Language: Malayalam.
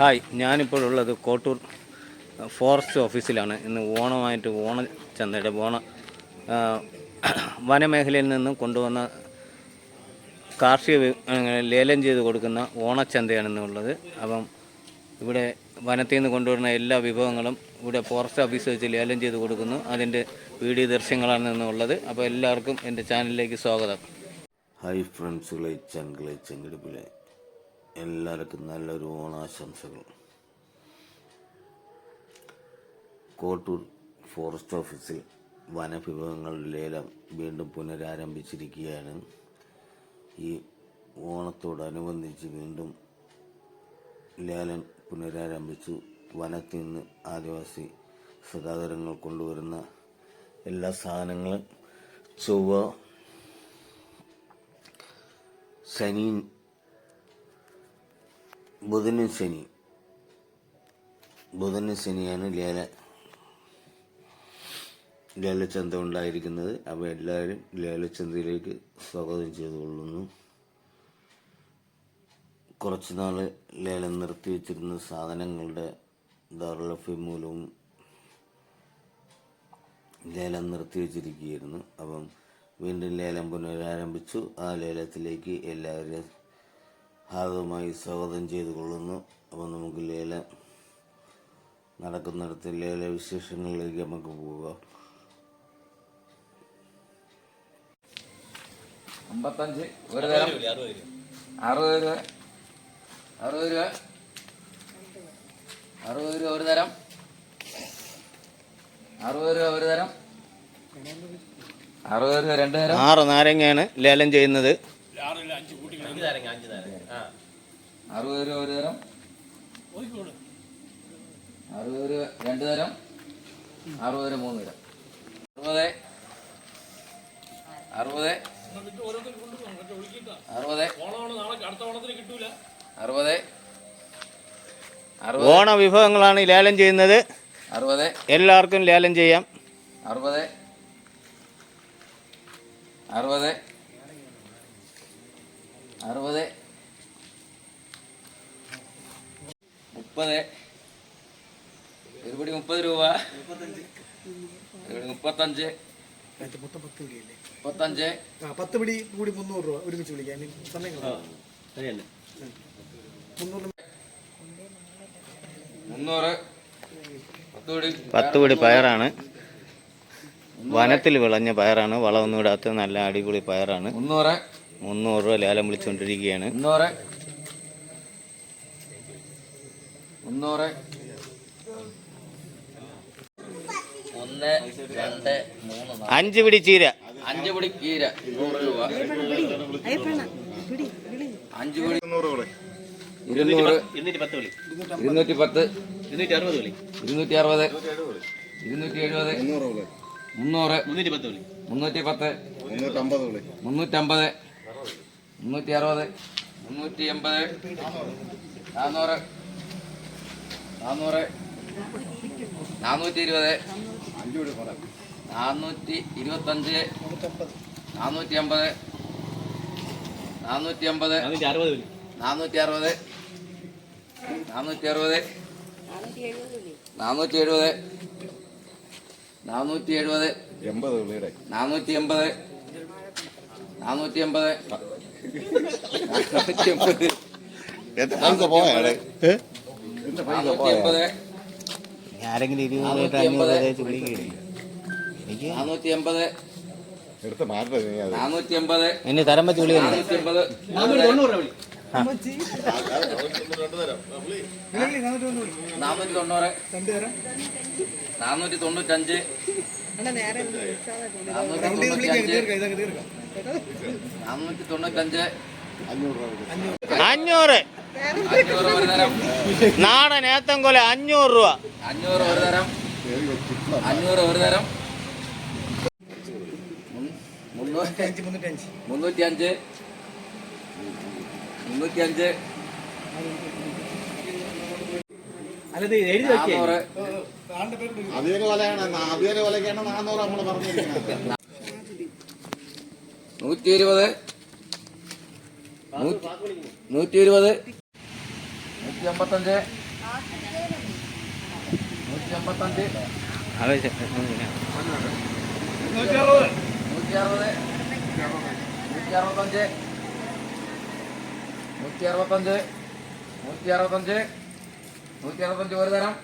ഹായ് ഞാനിപ്പോഴുള്ളത് കോട്ടൂർ ഫോറസ്റ്റ് ഓഫീസിലാണ്. ഇന്ന് ഓണമായിട്ട് ഓണ ചന്തയുടെ ഓണ വനമേഖലയിൽ നിന്നും കൊണ്ടുവന്ന കാർഷിക ലേലം ചെയ്ത് കൊടുക്കുന്ന ഓണച്ചന്തയാണ് ഇന്നുള്ളത് അപ്പം ഇവിടെ വനത്തിൽ നിന്ന് കൊണ്ടുവരുന്ന എല്ലാ വിഭവങ്ങളും ഇവിടെ ഫോറസ്റ്റ് ഓഫീസ് വെച്ച് ലേലം ചെയ്ത് കൊടുക്കുന്നു. അതിന്റെ വീഡിയോ ദൃശ്യങ്ങളാണ് ഇന്നുള്ളത്. അപ്പോൾ എല്ലാവർക്കും എന്റെ ചാനലിലേക്ക് സ്വാഗതം. ഹായ് ഫ്രണ്ട്സുകളെ ചങ്കളെ ചെങ്കടുപ്പിലെ എല്ലാവർക്കും നല്ലൊരു ഓണാശംസകൾ. കോട്ടൂർ ഫോറസ്റ്റ് ഓഫീസിൽ വനവിഭവങ്ങളുടെ ലേലം വീണ്ടും പുനരാരംഭിച്ചിരിക്കുകയാണ്. ഈ ഓണത്തോടനുബന്ധിച്ച് വീണ്ടും ലേലം പുനരാരംഭിച്ചു. വനത്തിൽ നിന്ന് ആദിവാസി സഹോദരങ്ങൾ കൊണ്ടുവരുന്ന എല്ലാ സാധനങ്ങളും ചൊവ്വ ശനി ബുധനും ശനി. ബുധനും ശനിയാണ് ലേല. ലേലചന്ത ഉണ്ടായിരിക്കുന്നത്. അപ്പോൾ എല്ലാവരും ലേലചന്തയിലേക്ക് സ്വാഗതം ചെയ്തുകൊള്ളുന്നു. കുറച്ച് നാൾ ലേലം നിർത്തി വെച്ചിരുന്ന സാധനങ്ങളുടെ ദൗർലഭ്യം മൂലവും ലേലം നിർത്തിവെച്ചിരിക്കുകയായിരുന്നു അപ്പം വീണ്ടും ലേലം പുനരാരംഭിച്ചു. ആ ലേലത്തിലേക്ക് എല്ലാവരെയും ഹാർദവമായി സ്വാഗതം ചെയ്തു കൊള്ളുന്നു അപ്പോൾ നമുക്ക് ലേലം നടക്കുന്നിടത്ത് ലേല വിശേഷങ്ങളിലേക്ക് നമുക്ക് പോവുക അമ്പത്തഞ്ച്. ഒരു തരം. അറുപത് രൂപ. അറുപത് രൂപ. അറുപത് രൂപ. ഒരു തരം. അറുപത് രൂപ ഒരു തരം. അറുപത് രൂപ രണ്ട് തരം. ആറ് നാരങ്ങയാണ് ലേലം ചെയ്യുന്നത്. അറുപത് രൂപ ഒരു തരം. അറുപത് രൂപ രണ്ട് തരം. അറുപത് രൂപ മൂന്ന് തരം. അറുപത്. അറുപത്. അറുപത്. അറുപത്. ഓണ വിഭവങ്ങളാണ് ലേലം ചെയ്യുന്നത്. അറുപത്. എല്ലാവർക്കും ലേലം ചെയ്യാം. അറുപത്. അറുപത്. അറുപത്. മുപ്പത്. ഒരുപടി മുപ്പത് രൂപ. മുപ്പത്തഞ്ച്. മുപ്പത്തഞ്ച്. ആ പത്ത് പിടി കൂടി മുന്നൂറ് രൂപ. ഒരുമിച്ച് വിളിക്കാം. സമയം. മുന്നൂറ് പിടി. പത്ത് പിടി പയറാണ്. വനത്തിൽ വിളഞ്ഞ പയറാണ്. വളമൊന്നും ഇടാത്ത നല്ല അടിപൊളി പയറാണ്. മുന്നൂറ്. മുന്നൂറ് രൂപ ലേലം വിളിച്ചുകൊണ്ടിരിക്കുകയാണ് മുന്നൂറ്. മുന്നൂറ് ഒന്ന് രണ്ട് മൂന്ന് നാല്. അഞ്ച് പിടി ചീര. അഞ്ച് പിടി ചീര നൂറ് രൂപ. അഞ്ച് പിടി ഇരുന്നൂറ് ഇരുന്നൂറ്റി പത്ത് ഇരുന്നൂറ്റി അറുപത് ഇരുന്നൂറ്റി എഴുപത് മുന്നൂറ്. മുന്നൂറ്റി പത്ത് മുന്നൂറ്റമ്പത് മുന്നൂറ്റി അറുപത് മുന്നൂറ്റി എൺപത് നാന്നൂറ്. നാന്നൂറ്. നാനൂറ്റി ഇരുപത് നാനൂറ്റി ഇരുപത്തഞ്ച് നാനൂറ്റി അമ്പത് നാനൂറ്റി അമ്പത് നാനൂറ്റി അറുപത് നാനൂറ്റി അറുപത് നാനൂറ്റി എഴുപത് നാനൂറ്റി എഴുപത് എൺപത് നാനൂറ്റി എൺപത് നാനൂറ്റി എൺപത് നാനൂറ്റി എൺപത് ആരെങ്കിലും ഇരുപത് നാനൂറ്റി അഞ്ഞൂറ്. തേച്ച് എനിക്ക് നാനൂറ്റി എൺപത് നാനൂറ്റി എൺപത് തരം വെച്ച് നാനൂറ്റി എൺപത് നാനൂറ്റി തൊണ്ണൂറ് നാനൂറ്റി തൊണ്ണൂറ്റഞ്ച് നാനൂറ്റി തൊണ്ണൂറ്റഞ്ച് നാടൻ ഏത്തംകൊല അഞ്ഞൂറ് രൂപ. അഞ്ഞൂറ് ഒരു തരം. അഞ്ഞൂറ് ഒരു തരം. മുന്നൂറ്റി അഞ്ച് മുന്നൂറ്റി അഞ്ച് നൂറ്റി ഇരുപത് നൂറ്റി ഇരുപത് നൂറ്റി അമ്പത്തഞ്ച് നൂറ്റി അമ്പത്തഞ്ച് അത് നൂറ്റി അറുപത് നൂറ്റി അറുപത്തഞ്ച് നൂറ്റി അറുപത്തഞ്ച് നൂറ്റി അറുപത്തഞ്ച് നൂറ്റി അറുപത്തഞ്ച് ഒരു തരം